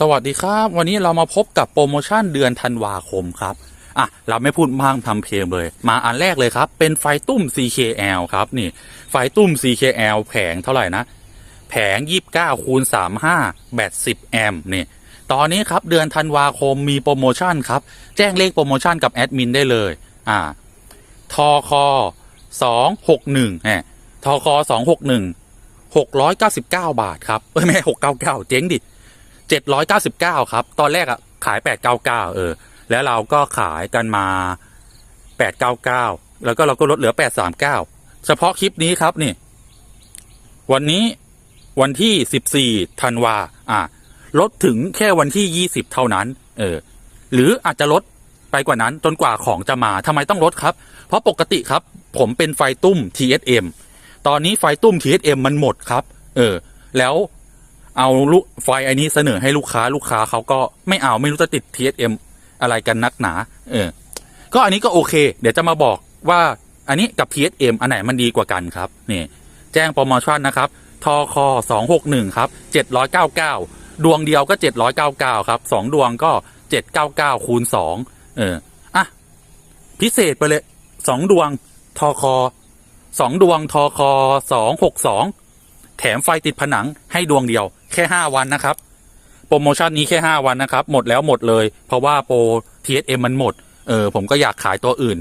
สวัสดีครับ วันนี้เรามาพบกับโปรโมชั่นเดือนธันวาคมครับอะเราไม่พูดมากทำเพลงเลย มาอันแรกเลยครับ เป็นไฟตุ้ม CKL ครับนี่ ไฟตุ้ม CKL แผงเท่าไหร่นะ แผง 29คูณ35 แบต10 แอมป์นี่ตอนนี้ครับเดือนธันวาคมมีโปรโมชั่นครับ แจ้งเลขโปรโมชั่นกับแอดมินได้เลยอ่าทอคอ261แหมทอคอ261 699 บาทครับเอ้ยไม่699 เจ๊งดิ 799ครับ ตอนแรกอะขาย899เออ แล้วเราก็ขายกันมา899แล้วก็เราก็ลดเหลือ839เฉพาะคลิปนี้ครับนี่ วันนี้วันที่14ธันวาอะลดถึงแค่วันที่20เท่านั้น เออ หรืออาจจะลดไปกว่านั้นจนกว่าของจะมาทำไมต้องลดครับ เพราะปกติครับ ผมเป็นไฟตุ้ม TSM ตอนนี้ไฟตุ้ม TSM มันหมดครับ เออ แล้ว เอาลูกไฟไอ้นี้เสนอให้ลูกค้าลูกค้าเขาก็ไม่เอาไม่รู้จะติด TSM อะไรกันนักหนา เออ ก็อันนี้ก็โอเค เดี๋ยวจะมาบอกว่าอันนี้กับ TSM อันไหนมันดีกว่ากันครับนี่แจ้งโปรโมชั่นนะครับทอคอ261ครับ799 ดวงเดียวก็ 799 ครับ 2 ดวงก็ 799คูณ2เอออะพิเศษไปเลย 2 ดวงทอคอ2ดวงทอคอ262 แถมไฟติดผนังให้ดวงเดียว แค่ 5 วันนะครับ โปรโมชั่นนี้แค่ 5 วันนะครับ หมดแล้วหมดเลย เพราะว่าโปร TSM มันหมด เออ ผมก็อยากขายตัวอื่น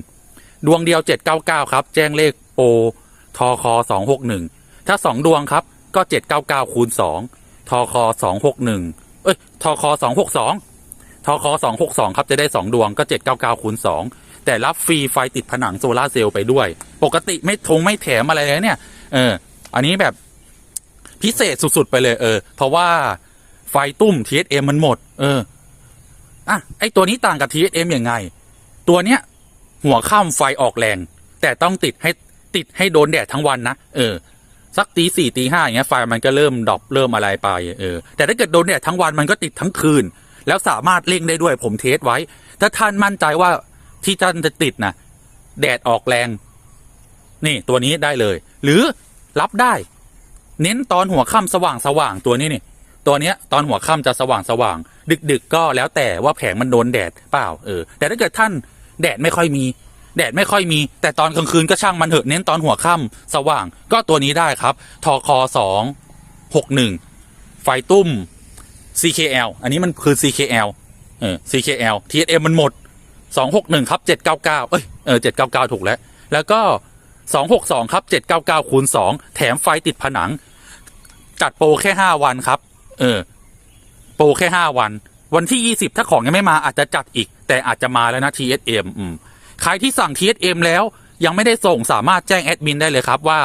ดวงเดียว 799 ครับ แจ้งเลขโปรทอคอ261 ถ้า 2 ดวงครับ ก็ 799คูณ2ทอคอ261 เอ้ยทอคอ262ทอคอ262 ครับ จะได้ 2 ดวงก็ 799คูณ2แต่รับฟรีไฟติดผนังโซลาเซลล์ไปด้วย ปกติไม่ทงไม่แถมอะไรเลยเนี่ย เออ อันนี้แบบ พิเศษสุด ๆ ไปเลยเออ เพราะว่าไฟตุ้ม TSM มันหมด เอออะไอตัวนี้ต่างกับ TSM ยังไง ตัวเนี้ย หัวข้ามไฟออกแรง แต่ต้องติดให้ติดให้โดนแดดทั้งวันนะเออสักตีสี่ตีห้าอย่างเงี้ยไฟมันก็เริ่มดรอปเริ่มอะไรไปเออแต่ถ้าเกิดโดนแดดทั้งวันมันก็ติดทั้งคืน แล้วสามารถเร่งได้ด้วยผมเทสไว้ ถ้าท่านมั่นใจว่าที่ท่านจะติดนะแดดออกแรง นี่ตัวนี้ได้เลย หรือรับได้ เน้นตอนหัวค่ำสว่างสว่างตัวนี้นี่ตัวเนี้ยตอนหัวค่ำจะสว่างสว่าง ดึกดึกก็แล้วแต่ว่าแผงมันโดนแดดเปล่าเออแต่ถ้าเกิดท่านแดดไม่ค่อยมี แดดไม่ค่อยมี แต่ตอนกลางคืนก็ช่างมันเถอะเน้นตอนหัวค่ำสว่าง ก็ตัวนี้ได้ครับทอคอสองหกหนึ่งไฟตุ้ม CKL อันนี้มันคือ CKL เออ CKL TSM มันหมด 261 ครับ 799 เอ้ย เออ 799 ถูกแล้ว แล้วก็ 262 ครับ 799คูณ2แถมไฟติดผนัง จัดโปรแค่ 5 วันครับ เออ โปรแค่ 5 วัน วันที่ 20 ถ้าของยังไม่มาอาจจะจัดอีก แต่อาจจะมาแล้วนะ TSM อืมใครที่สั่ง TSM แล้วยังไม่ได้ส่งสามารถแจ้งแอดมินได้เลยครับว่า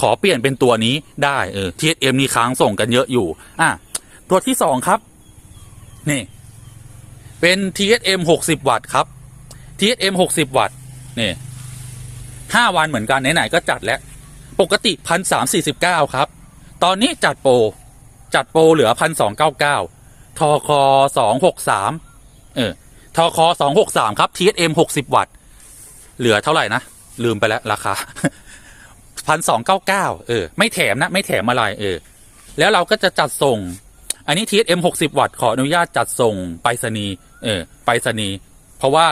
ขอเปลี่ยนเป็นตัวนี้ได้เออ TSM นี่ค้างส่งกันเยอะอยู่ อะ ตัวที่สองครับ นี่ เป็น TSM 60 วัตต์ครับ TSM 60 วัตต์นี่ ห้าวันเหมือนกันไหนๆก็จัดแล้ว ปกติพันสามสี่สิบเก้าครับ ตอนนี้จัดโปรจัดโปรเหลือพันสองเก้าเก้าทอคอสองหกสามเออทอคอสองหกสามครับ TSM หกสิบวัตต์ เหลือเท่าไหร่นะ ลืมไปแล้วราคาพันสองเก้าเก้าเออ ไม่แถมนะ ไม่แถมอะไรเออ แล้วเราก็จะจัดส่ง อันนี้ TSM 60วัตต์ขออนุญาตจัดส่งไปรษณีย์เออไปรษณีย์เพราะว่า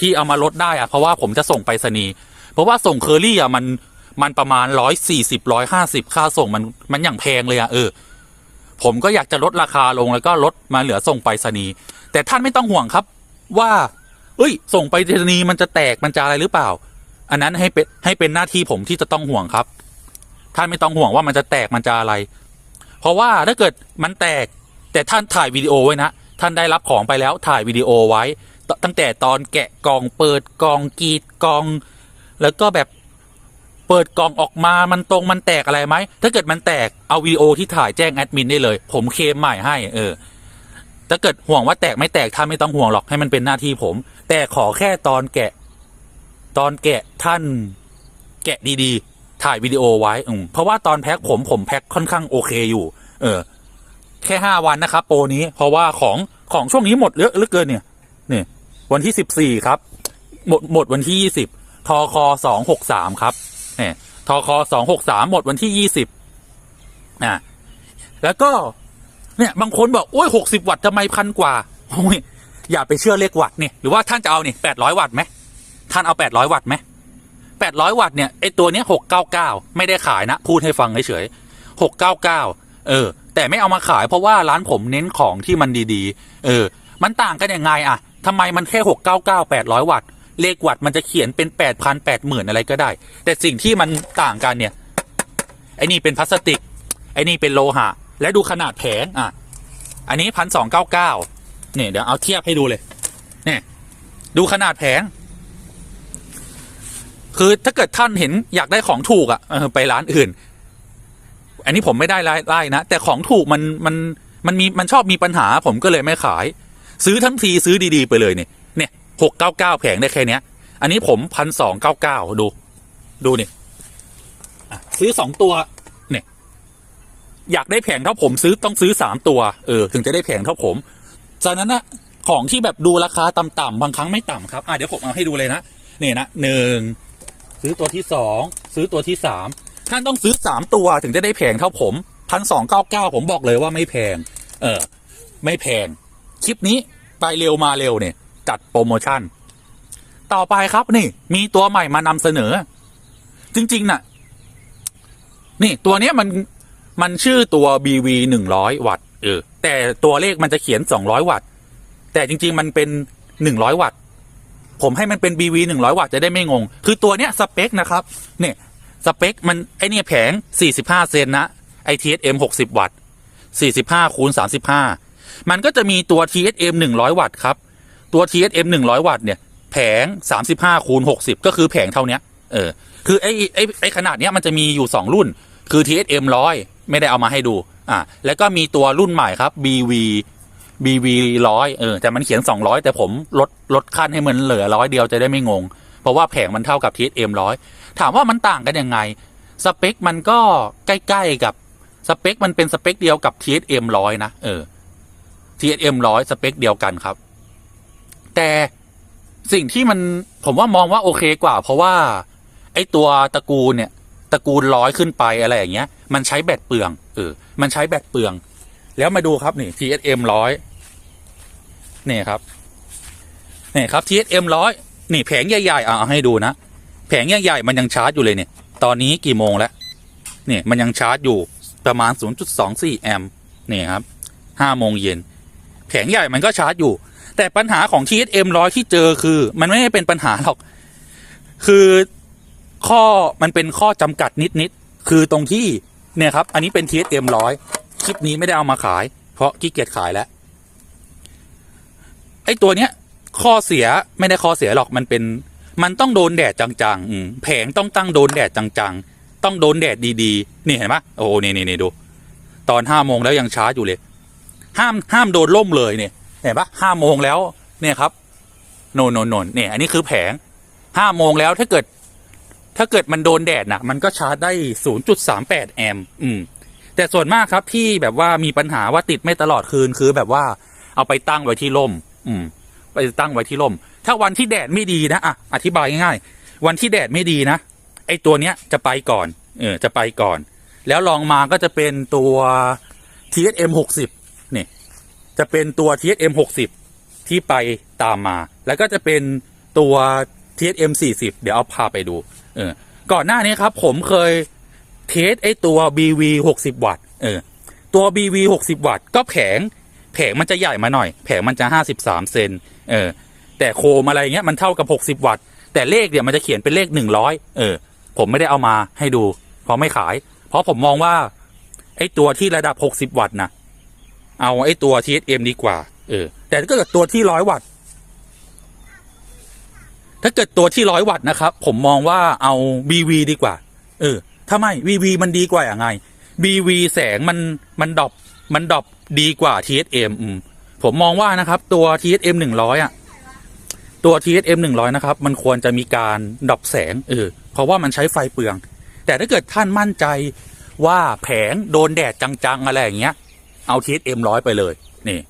ที่เอามาลดได้อะเพราะว่าผมจะส่งไปรษณีย์ เพราะว่าส่งเคอรี่อะมันมันประมาณร้อยสี่สิบร้อยห้าสิบค่าส่งมันมันอย่างแพงเลยอะเออ ผมก็อยากจะลดราคาลงแล้วก็ลดมาเหลือส่งไปรษณีย์แต่ท่านไม่ต้องห่วงครับว่า เอ้ย ส่งไปรษณีย์มันจะแตกมันจะอะไรหรือเปล่า อันนั้นให้เป็นให้เป็นหน้าที่ผมที่จะต้องห่วงครับ ท่านไม่ต้องห่วงว่ามันจะแตกมันจะอะไร เพราะว่าถ้าเกิดมันแตกแต่ท่านถ่ายวิดีโอไว้นะท่านได้รับของไปแล้วถ่ายวิดีโอไว้ตตั้งแต่ตอนแกะกล่องเปิดกล่องกรีดกล่อง แล้วก็แบบเปิดกล่องออกมามันตรงมันแตกอะไรไหม ถ้าเกิดมันแตกเอาวิดีโอที่ถ่ายแจ้งแอดมินได้เลย ผมเคมใหม่ให้เออถ้าเกิดห่วงว่าแตกไม่แตกท่านไม่ต้องห่วงหรอกให้มันเป็นหน้าที่ผม แต่ขอแค่ตอนแกะ ตอนแกะท่านแกะดีๆ ถ่ายวิดีโอไว้อืมเพราะว่าตอนแพ็คผมผมแพ็คค่อนข้างโอเคอยู่ เออ แค่ห้าวันนะครับ โปรนี้ เพราะว่าของของช่วงนี้หมดเยอะเหลือเกินเนี่ย เนี่ย วันที่สิบสี่ครับ หมดหมดวันที่ยี่สิบ ทอคอสองหกสามครับเนี่ยทอคอสองหกสามหมดวันที่ยี่สิบอะแล้วก็ เนี่ยบางคนบอกโอ้ยหกสิบวัตต์ทำไมพันกว่าโอ้ยอย่าไปเชื่อเลขวัตต์เนี่ยหรือว่าท่านจะเอาเนี่ยแปดร้อยวัตต์ไหมท่านเอาแปดร้อยวัตต์ไหมแปดร้อยวัตต์เนี่ยไอตัวเนี้ยหกเก้าเก้าไม่ได้ขายนะ พูดให้ฟังเฉยๆหกเก้าเก้าเออ แต่ไม่เอามาขายเพราะว่าร้านผมเน้นของที่มันดีๆ เออ มันต่างกันยังไงอะทำไมมันแค่หกเก้าเก้าแปดร้อยวัตต์ เลขวัตมันจะเขียนเป็นแปดพันแปดหมื่นอะไรก็ได้ แต่สิ่งที่มันต่างกันเนี่ยไอ้นี่เป็นพลาสติกไอ้นี่เป็นโลหะ และดูขนาดแผงอะ อันนี้พันสองเก้าเก้าเนี่ยเดี๋ยวเอาเทียบให้ดูเลย เนี่ย ดูขนาดแผง คือถ้าเกิดท่านเห็นอยากได้ของถูกอะ่ะไปร้านอื่น อันนี้ผมไม่ได้ไล่ไล่นะ แต่ของถูกมันมันมันมีมันชอบมีปัญหาผมก็เลยไม่ขาย ซื้อทั้งทีซื้อดี ๆ ไปเลยเนี่ย หกเก้าเก้าแผงได้แค่เนี้ย อันนี้ผมพันสองเก้าเก้าดู ดูนี่ซื้อสองตัวเนี่ยอยากได้แผงเท่าผมซื้อต้องซื้อสามตัว เออ ถึงจะได้แผงเท่าผมจากนั้นนะของที่แบบดูราคาต่ำๆบางครั้งไม่ต่ำครับอะเดี๋ยวผมเอาให้ดูเลยนะเนี่ยนะหนึ่งซื้อตัวที่สองซื้อตัวที่สามท่านต้องซื้อสามตัวถึงจะได้แผงเท่าผมพันสองเก้าเก้าผมบอกเลยว่าไม่แพง เออ ไม่แพง คลิปนี้ไปเร็วมาเร็วเนี่ย จัดโปรโมชั่น ต่อไปครับนี่ มีตัวใหม่มานำเสนอ จริง ๆน่ะ นี่ตัวเนี้ยมันมันชื่อตัว BV หนึ่งร้อยวัตต์เออแต่ตัวเลขมันจะเขียนสองร้อยวัตต์ แต่จริง ๆ มันเป็นหนึ่งร้อยวัตต์ ผมให้มันเป็น BV หนึ่งร้อยวัตต์จะได้ไม่งง คือตัวเนี้ยสเปคนะครับ เนี่ยสเปคมันไอเนี่ยแผงสี่สิบห้าเซนนะ ITSM หกสิบวัตต์สี่สิบห้าคูณสามสิบห้ามันก็จะมีตัว TSM หนึ่งร้อยวัตต์ครับ ตัว TSM หนึ่งร้อยวัตต์เนี่ยแผงสามสิบห้าคูณหกสิบก็คือแผงเท่านี้เออคือไอ้ไอ้ไอ้ขนาดเนี้ยมันจะมีอยู่สองรุ่น คือ TSM ร้อยไม่ได้เอามาให้ดูอ่าแล้วก็มีตัวรุ่นใหม่ครับ BV BV ร้อยเออแต่มันเขียนสองร้อยแต่ผมลดลดขั้นให้มันเหลือร้อยเดียวจะได้ไม่งง เพราะว่าแผงมันเท่ากับ TSM ร้อยถามว่ามันต่างกันยังไง สเปคมันก็ใกล้ๆกับสเปคมันเป็นสเปคเดียวกับ TSM ร้อยนะเออ TSM ร้อยสเปคเดียวกันครับ แต่สิ่งที่มันผมว่ามองว่าโอเคกว่า เพราะว่า ไอ้ตัวตระกูลเนี่ยตระกูลร้อยขึ้นไปอะไรอย่างเงี้ย มันใช้แบตเปลืองเออมันใช้แบตเปลือง แล้วมาดูครับนี่ TSM ร้อยนี่ครับนี่ครับ TSM ร้อยนี่แผงใหญ่ๆอะเอาให้ดูนะแผงใหญ่ๆมันยังชาร์จอยู่เลยเนี่ย ตอนนี้กี่โมงแล้วนี่มันยังชาร์จอยู่ประมาณ 0.24 แอมป์นี่ครับ5โมงเย็นแผงใหญ่มันก็ชาร์จอยู่ แต่ปัญหาของ TSM ร้อยที่เจอคือ มันไม่ได้เป็นปัญหาหรอก คือข้อมันเป็นข้อจำกัดนิดๆคือตรงที่เนี่ยครับ อันนี้เป็น TSM ร้อยคลิปนี้ไม่ได้เอามาขาย เพราะขี้เกียจขายแล้วไอ้ตัวเนี้ย ข้อเสียไม่ได้ข้อเสียหรอกมันเป็น มันต้องโดนแดดจังๆแผงต้องตั้งโดนแดดจังๆ ต้องโดนแดดดีๆ นี่เห็นปะโอ้นี่นี่นี่ดู ตอนห้าโมงแล้วยังช้าอยู่เลย ห้ามห้ามโดนล่มเลยเนี่ย เห็นปะห้าโมงแล้วเนี่ยครับโนนโนนโนนเนี่ย อันนี้คือแผงห้าโมงแล้วถ้าเกิด ถ้าเกิดมันโดนแดดนะมันก็ชาร์จได้ศูนย์จุดสามแปดแอมป์อืม แต่ส่วนมากครับที่แบบว่ามีปัญหาว่าติดไม่ตลอดคืนคือแบบว่าเอาไปตั้งไว้ที่ร่ม อืม ไปตั้งไว้ที่ร่ม ถ้าวันที่แดดไม่ดีนะอะอธิบายง่ายๆวันที่แดดไม่ดีนะไอ้ตัวเนี้ยจะไปก่อน เออ จะไปก่อน แล้วลองมาก็จะเป็นตัว TSM 60 จะเป็นตัว TSM 60 ที่ไปตามมา แล้วก็จะเป็นตัว TSM 40 เดี๋ยวเอาพาไปดูเออก่อนหน้านี้ครับ ผมเคยเทสไอตัว BV 60 วัตต์เออตัว BV 60 วัตต์ก็แผงแผงมันจะใหญ่มาหน่อย แผงมันจะ 53 เซนเออแต่โคมอะไรเงี้ยมันเท่ากับ 60 วัตต์ แต่เลขเนี่ยมันจะเขียนเป็นเลข 100 เออ ผมไม่ได้เอามาให้ดู เพราะไม่ขาย เพราะผมมองว่าไอ้ตัวที่ระดับ 60 วัตต์นะ เอาไอ้ตัว TSM ดีกว่า เออ แต่ถ้าเกิดตัวที่100วัตต์ ถ้าเกิดตัวที่100วัตต์นะครับ ผมมองว่าเอา BV ดีกว่า เออ ถ้าไม่ VV มันดีกว่าอย่างไง BV แสงมันมันดอปมันดอปดีกว่า TSM อืมผมมองว่านะครับ ตัว TSM หนึ่งร้อยอะ ตัว TSM หนึ่งร้อยนะครับ มันควรจะมีการดอปแสง เออ เพราะว่ามันใช้ไฟเปลือง แต่ถ้าเกิดท่านมั่นใจว่าแผงโดนแดดจังๆอะไรอย่างเงี้ย เอา TSM ร้อยไปเลย นี่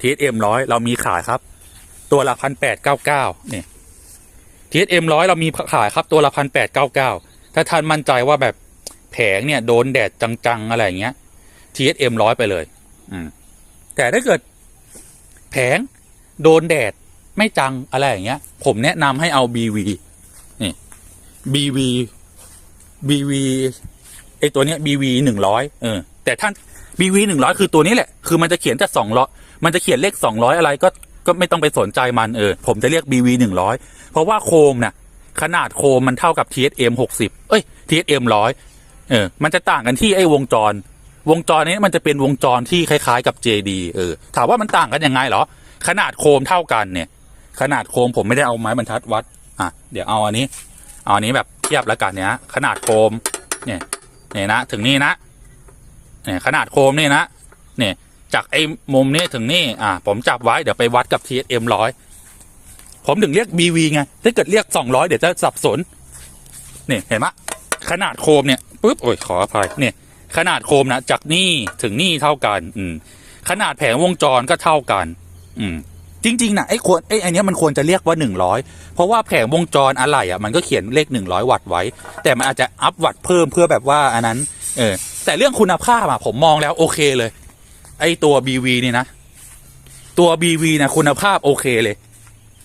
TSM ร้อยเรามีขายครับ ตัวละพันแปดเก้าเก้านี่ TSM ร้อยเรามีขายครับตัวละพันแปดเก้าเก้าถ้าท่านมั่นใจว่าแบบแผงเนี่ยโดนแดดจังๆ อะไรอย่างเงี้ย TSM ร้อยไปเลย อืมแต่ถ้าเกิด แผงโดนแดดไม่จังอะไรอย่างเงี้ย ผมแนะนำให้เอา BV นี่ BV BV ไอตัวเนี้ย BV หนึ่งร้อยเออ แต่ท่าน BV หนึ่งร้อยคือตัวนี้แหละ คือมันจะเขียนแต่สองร้อยมันจะเขียนเลขสองร้อยอะไรก็ก็ไม่ต้องไปสนใจมันเออ ผมจะเรียก BV หนึ่งร้อยเพราะว่าโคมน่ะขนาดโคมมันเท่ากับ TSM หกสิบเอ้ย TSM ร้อยเออ มันจะต่างกันที่ไอ้วงจร วงจรนี้มันจะเป็นวงจรที่คล้าย ๆ กับ JD เออ ถามว่ามันต่างกันยังไงเหรอ ขนาดโคมเท่ากันเนี่ย ขนาดโคมผมไม่ได้เอาไม้บรรทัดวัด อะ เดี๋ยวเอาอันนี้ เอาอันนี้แบบเทียบแล้วกันเนี่ยขนาดโคม เนี่ย เนี่ยนะ ถึงนี่นะ เนี่ยขนาดโคมนี่นะเนี่ยจากไอ้มุมนี้ถึงนี่อะผมจับไว้เดี๋ยวไปวัดกับ TSM ร้อยผมถึงเรียก BV ไงถ้าเกิดเรียก 200 เดี๋ยวจะสับสนเนี่ยเห็นไหมขนาดโคมเนี่ยปุ๊บโอ้ยขออภัยเนี่ยขนาดโคมนะจากนี่ถึงนี่เท่ากัน อืมขนาดแผงวงจรก็เท่ากัน อืมจริงๆนะไอ้ควรไอ้อ้เนี้มันควรจะเรียกว่าหนึ่งร้อยเพราะว่าแผงวงจรอะไรอะ มันก็เขียนเลขหนึ่งร้อยวัตต์ไว้ แต่มันอาจจะอัพวัตต์เพิ่มเพื่อแบบว่าอันนั้น เออ แต่เรื่องคุณภาพอะผมมองแล้วโอเคเลย ไอตัว BV นี่นะ ตัว BV นะคุณภาพโอเคเลย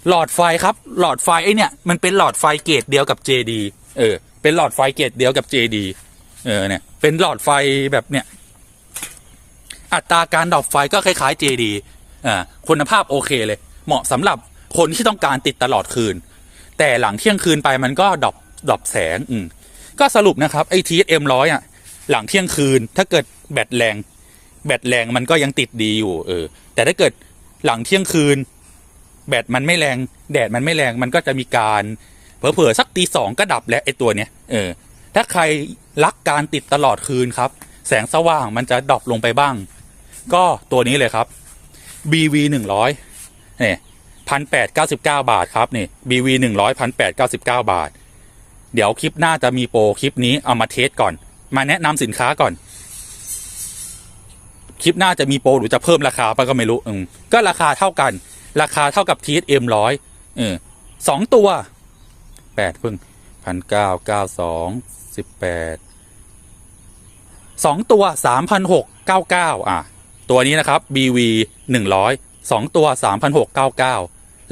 หลอดไฟครับ หลอดไฟไอเนี่ยมันเป็นหลอดไฟเกรดเดียวกับ JD เออ เป็นหลอดไฟเกรดเดียวกับ JD เออเนี่ย เป็นหลอดไฟแบบเนี่ย อัตราการดับไฟก็คล้ายๆ JD อ่าคุณภาพโอเคเลย เหมาะสำหรับคนที่ต้องการติดตลอดคืน แต่หลังเที่ยงคืนไปมันก็ดรอปดรอปแสง อืมก็สรุปนะครับไอ้ TSM ร้อยอะ หลังเที่ยงคืน ถ้าเกิดแบตแรง แบตแรงมันก็ยังติดดีอยู่ เออ แต่ถ้าเกิดหลังเที่ยงคืน แบตมันไม่แรง แดดมันไม่แรงมันก็จะมีการเผลอๆสักตีสองก็ดับแล้วไอตัวเนี้ยเออ ถ้าใครรักการติดตลอดคืนครับ แสงสว่างมันจะดรอปลงไปบ้าง ก็ตัวนี้เลยครับ BV หนึ่งร้อยเนี่ยพันแปดเก้าสิบเก้าบาทครับนี่ BV หนึ่งร้อยพันแปดเก้าสิบเก้าบาท เดี๋ยวคลิปหน้าจะมีโปรคลิปนี้เอามาเทสก่อน มาแนะนำสินค้าก่อน คลิปหน้าจะมีโปรหรือจะเพิ่มราคาไปก็ไม่รู้อืมก็ราคาเท่ากัน ราคาเท่ากับ TSM ร้อยเออสองตัวแปดพึ่งพันเก้าเก้าสองสิบแปดสองตัวสามพันหกเก้าเก้าอะ ตัวนี้นะครับ BV หนึ่งร้อยสองตัวสามพันหกเก้าเก้า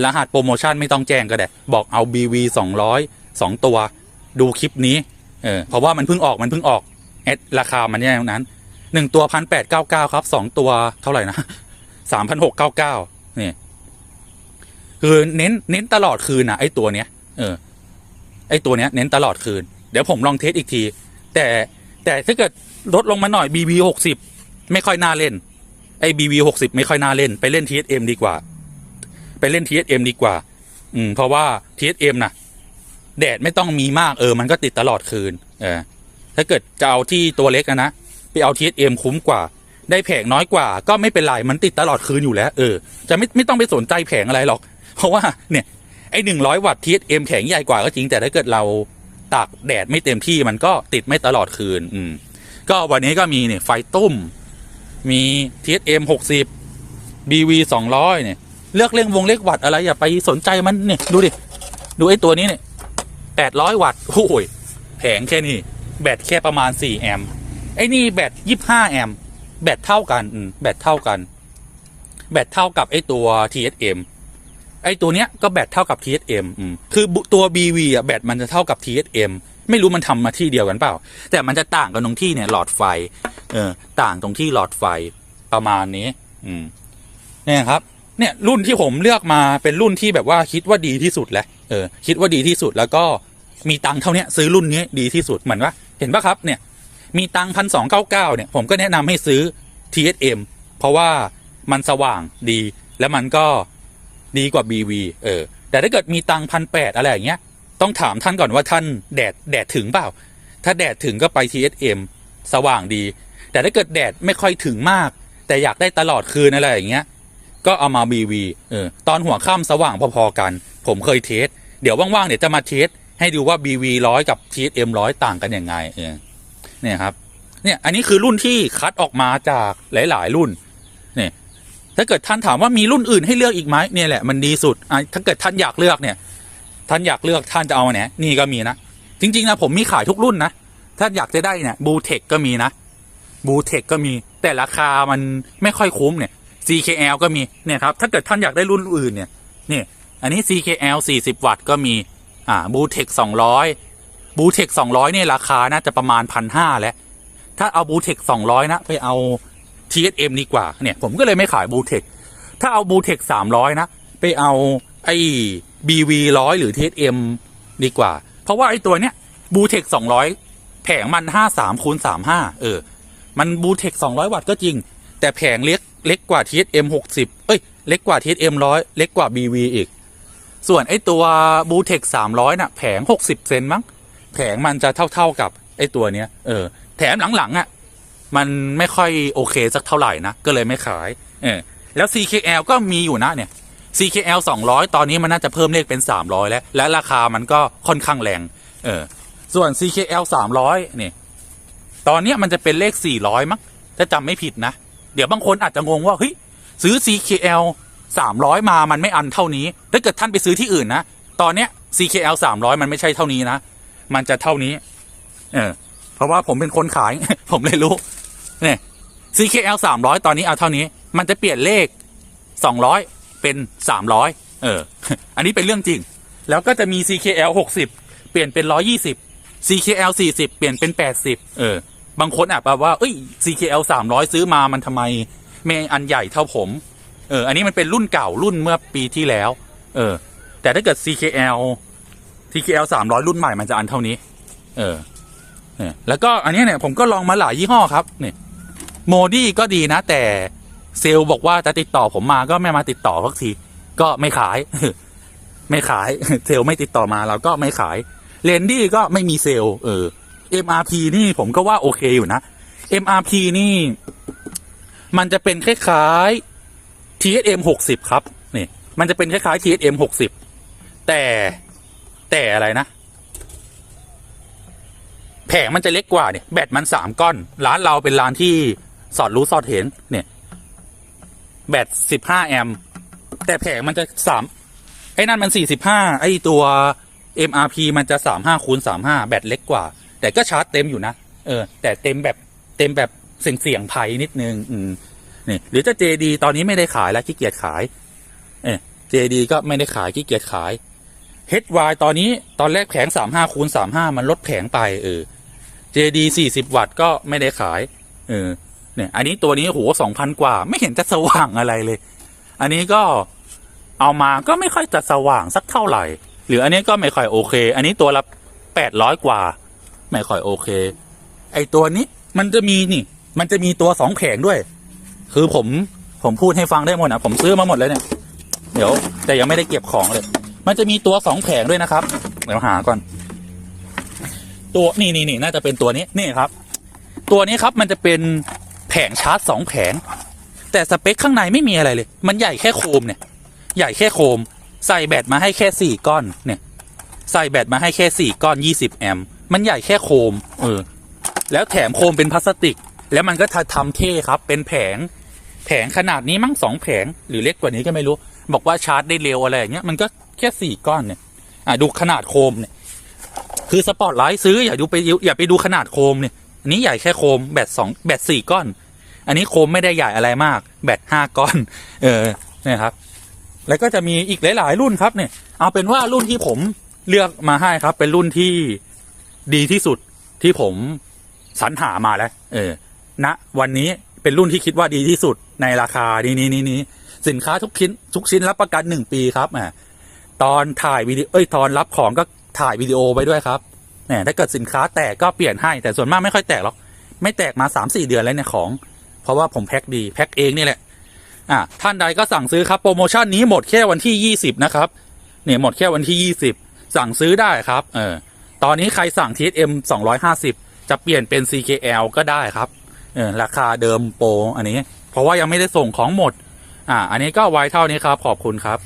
รหัสโปรโมชั่นไม่ต้องแจ้งก็ได้ บอกเอา BV สองร้อยสองตัว ดูคลิปนี้ เออเพราะว่ามันเพิ่งออกมันเพิ่งออกแอดราคามันแค่นั้นหนึ่งตัวพันแปดเก้าเก้าครับสองตัวเท่าไหร่นะสามพันหกเก้าเก้านี่คือเน้นเน้นตลอดคืนนะไอ้ตัวเนี้ย เออ ไอ้ตัวเนี้ย เน้นตลอดคืน เดี๋ยวผมลองเทสอีกที แต่แต่ถ้าเกิดลดลงมาหน่อย BB หกสิบไม่ค่อยน่าเล่น ไอ้ BB หกสิบไม่ค่อยน่าเล่น ไปเล่น TSM ดีกว่า ไปเล่น TSM ดีกว่า อืมเพราะว่า TSM นะ แดดไม่ต้องมีมากเออ มันก็ติดตลอดคืน เออ ถ้าเกิดจะเอาที่ตัวเล็กนะนะไปเอา TSM คุ้มกว่า ได้แผงน้อยกว่า ก็ไม่เป็นไรมันติดตลอดคืนอยู่แล้ว เออ จะไม่ไม่ต้องไปสนใจแผงอะไรหรอก เพราะว่าเนี่ยไอ้หนึ่งร้อยวัตต์ TSM แผงใหญ่กว่าก็จริงแต่ถ้าเกิดเราตากแดดไม่เต็มที่มันก็ติดไม่ตลอดคืน อืม ก็วันนี้ก็มีเนี่ยไฟตุ้ม มี TSM หกสิบ BV สองร้อยเนี่ย เลือกเล่งวงเล็กวัตต์อะไรอย่าไปสนใจมันเนี่ยดูดิ ดูไอ้ตัวนี้เนี่ย แปดร้อยวัตต์โอ้ยแผงแค่นี้ แบตแค่ประมาณสี่แอมป์ไอ้นี่แบตยี่ห้าแอมป์แบตเท่ากันแบตเท่ากัน แบตเท่ากับไอ้ตัว TSM ไอ้ตัวเนี้ยก็แบตเท่ากับ TSM อืมคือตัว BV อะแบตมันจะเท่ากับ TSM ไม่รู้มันทำมาที่เดียวกันเปล่า แต่มันจะต่างกันตรงที่เนี่ยหลอดไฟ เออ ต่างตรงที่หลอดไฟประมาณนี้ อืมเนี่ยครับ เนี่ยรุ่นที่ผมเลือกมาเป็นรุ่นที่แบบว่าคิดว่าดีที่สุดแหละเออคิดว่าดีที่สุดแล้วก็มีตังค์เท่านี้ซื้อรุ่นนี้ดีที่สุดเหมือนว่าเห็นปะครับเนี่ยมีตังพันสองเก้าเก้าเนี่ยผมก็แนะนำให้ซื้อ TSM เพราะว่ามันสว่างดีแล้วมันก็ดีกว่า BV เออแต่ถ้าเกิดมีตังพันแปดอะไรอย่างเงี้ยต้องถามท่านก่อนว่าท่านแดดแดดถึงเปล่า ถ้าแดดถึงก็ไป TSM สว่างดี แต่ถ้าเกิดแดดไม่ค่อยถึงมาก แต่อยากได้ตลอดคืนอะไรอย่างเงี้ย ก็เอามา BV เออตอนหัวค่ำสว่างพอๆกัน ผมเคยเทส เดี๋ยวว่างๆเดี๋ยวจะมาเทสให้ดูว่า BV ร้อยกับ TSM ร้อยต่างกันยังไงเออเนี่ยครับเนี่ยอันนี้คือรุ่นที่คัดออกมาจากหลาย ๆ รุ่นเนี่ยถ้าเกิดท่านถามว่ามีรุ่นอื่นให้เลือกอีกไหมเนี่ยแหละมันดีสุดอะถ้าเกิดท่านอยากเลือกเนี่ย ท่านอยากเลือกท่านจะเอาเนี่ยนี่ก็มีนะจริง ๆ นะ ผมมีขายทุกรุ่นนะถ้าอยากจะได้เนี่ยบูเทคก็มีนะบูเทคก็มีแต่ราคามันไม่ค่อยคุ้มเนี่ย CKL ก็มีเนี่ยครับถ้าเกิดท่านอยากได้รุ่นอื่นเนี่ยนี่อันนี้ CKL 40 วัตต์ก็มีอ่าบูเทค200บูเทค200เนี่ยราคาน่าจะประมาณพันห้าแล้ว ถ้าเอาบูเทค200 นะ ไปเอา TSM ดีกว่าเนี่ยผมก็เลยไม่ขายบูเทคถ้าเอาบูเทค300 นะ ไปเอาไอ้ BV 100 หรือ TSM ดีกว่า เพราะว่าไอ้ตัวเนี้ยบูเทค200 แผงมัน 53คูณ35เออมันบูเทค200 วัตต์ก็จริง แต่แผงเล็ก เล็กกว่า TSM 60 เอ้ย เล็กกว่า TSM 100 เล็กกว่า BV อีก ส่วนไอ้ตัวบูเทค300 น่ะ แผง 60 เซนมั้ง แผงมันจะเท่า ๆกับไอ้ตัวเนี้ย เออ แถมหลังๆอะ มันไม่ค่อยโอเคสักเท่าไหร่นะ ก็เลยไม่ขาย เออ แล้ว CKL ก็มีอยู่นะเนี่ย CKL 200 ตอนนี้มันน่าจะเพิ่มเลขเป็น 300 แล้ว และราคามันก็ค่อนข้างแรง เออ ส่วน CKL 300นี่ย ตอนนี้มันจะเป็นเลข 400 มั้ง ถ้าจำไม่ผิดนะ เดี๋ยวบางคนอาจจะงงว่าเฮ้ยซื้อ CKL 300 มามันไม่อันเท่านี้ ถ้าเกิดท่านไปซื้อที่อื่นนะ ตอนเนี้ย CKL 300 มันไม่ใช่เท่านี้นะ มันจะเท่านี้ เออ เพราะว่าผมเป็นคนขาย ผมเลยรู้ เนี่ย CKL 300 ตอนนี้เอาเท่านี้ มันจะเปลี่ยนเลข 200 เป็น 300 เออ อันนี้เป็นเรื่องจริง แล้วก็จะมี CKL 60 เปลี่ยนเป็น 120 CKL 40 เปลี่ยนเป็น 80 เออ บางคนอาจแบบว่าเอ้ย CKL 300 ซื้อมามันทำไมไม่อันใหญ่เท่าผม เออ อันนี้มันเป็นรุ่นเก่ารุ่นเมื่อปีที่แล้ว เออ แต่ถ้าเกิด CKL CKL 300 รุ่นใหม่มันจะอันเท่านี้ เออเนี่ยแล้วก็อันนี้เนี่ยผมก็ลองมาหลายยี่ห้อครับเนี่ยโมดี้ก็ดีนะ แต่เซลบอกว่าจะติดต่อผมมาก็ไม่มาติดต่อสักทีก็ไม่ขาย ไม่ขายเซลไม่ติดต่อมาเราก็ไม่ขายเลนดี้ก็ไม่มีเซลเออ MRP นี่ผมก็ว่าโอเคอยู่นะ MRP นี่ มันจะเป็นคล้ายๆ TSM 60ครับนี่มันจะเป็นคล้ายๆ TSM 60แต่แต่อะไรนะ แผงมันจะเล็กกว่าเนี่ยแบตมันสามก้อน ร้านเราเป็นร้านที่สอดรู้สอดเห็นเนี่ยแบตสิบห้าแอมป์แต่แผงมันจะสามไอ้นั่นมันสี่สิบห้าไอ้ตัว MRP มันจะสามห้าคูณสามห้าแบตเล็กกว่า แต่ก็ชาร์จเต็มอยู่นะเออ แต่เต็มแบบเต็มแบบเสี่ยงเสียงไพ่นิดนึง อืมนี่ หรือจะ JD ตอนนี้ไม่ได้ขายแล้วขี้เกียจขาย เออ JD ก็ไม่ได้ขายขี้เกียจขาย HY ตอนนี้ตอนแรกแผงสามห้าคูณสามห้ามันลดแผงไปเออ JD 40 วัตต์ก็ไม่ได้ขาย เออ เนี่ย อันนี้ตัวนี้โหสองพันกว่า ไม่เห็นจะสว่างอะไรเลย อันนี้ก็เอามาก็ไม่ค่อยจะสว่างสักเท่าไหร่ หรืออันนี้ก็ไม่ค่อยโอเค อันนี้ตัวละแปดร้อยกว่า ไม่ค่อยโอเค ไอตัวนี้มันจะมีนี่ มันจะมีตัวสองแผงด้วย คือผมผมพูดให้ฟังได้หมดนะผมซื้อมาหมดเลยเนี่ย เดี๋ยว แต่ยังไม่ได้เก็บของเลย มันจะมีตัวสองแผงด้วยนะครับ เดี๋ยวหาก่อน ตัวนี่นี่นี่น่าจะเป็นตัวนี้นี่ครับ ตัวนี้ครับมันจะเป็นแผงชาร์จสองแผง แต่สเปคข้างในไม่มีอะไรเลย มันใหญ่แค่โคมเนี่ย ใหญ่แค่โคม ใส่แบตมาให้แค่สี่ก้อนเนี่ย ใส่แบตมาให้แค่สี่ก้อนยี่สิบแอมป์ มันใหญ่แค่โคม เออ แล้วแถมโคมเป็นพลาสติก แล้วมันก็ทำเท่ครับ เป็นแผง แผงขนาดนี้มั้งสองแผง หรือเล็กกว่านี้ก็ไม่รู้ บอกว่าชาร์จได้เร็วอะไรอย่างเงี้ย มันก็แค่สี่ก้อนเนี่ย อะดูขนาดโคมเนี่ย คือสปอร์ตไลท์ซื้ออย่าดูไปอย่าไปดูขนาดโคมเนี่ย อันนี้ใหญ่แค่โคมแบตสองแบตสี่ก้อน อันนี้โคมไม่ได้ใหญ่อะไรมาก แบตห้าก้อน เออ เนี่ยครับ แล้วก็จะมีอีกหลาย ๆ รุ่นครับเนี่ย เอาเป็นว่ารุ่นที่ผมเลือกมาให้ครับ เป็นรุ่นที่ ดีที่สุดที่ผมสรรหามาแล้ว เออณวันนี้เป็นรุ่นที่คิดว่าดีที่สุดในราคานี้นี้นี้นี้สินค้าทุกชิ้นทุกชิ้นรับประกันหนึ่งปีครับอ่าตอนถ่ายวิดีโอเอ้ยตอนรับของก็ถ่ายวิดีโอไปด้วยครับเนี่ยถ้าเกิดสินค้าแตกก็เปลี่ยนให้ แต่ส่วนมากไม่ค่อยแตกหรอกไม่แตกมาสามสี่เดือนแล้วเนี่ยของ เพราะว่าผมแพ็คดีแพ็คเองนี่แหละอะท่านใดก็สั่งซื้อครับโปรโมชั่นนี้หมดแค่วันที่ยี่สิบนะครับเนี่ยหมดแค่วันที่ยี่สิบสั่งซื้อได้ครับ เออ ตอนนี้ใครสั่ง TSM 250 จะเปลี่ยนเป็น CKL ก็ได้ครับเออราคาเดิมโปรอันนี้ เพราะว่ายังไม่ได้ส่งของหมด อ่า อันนี้ก็ไว้เท่านี้ครับ ขอบคุณครับ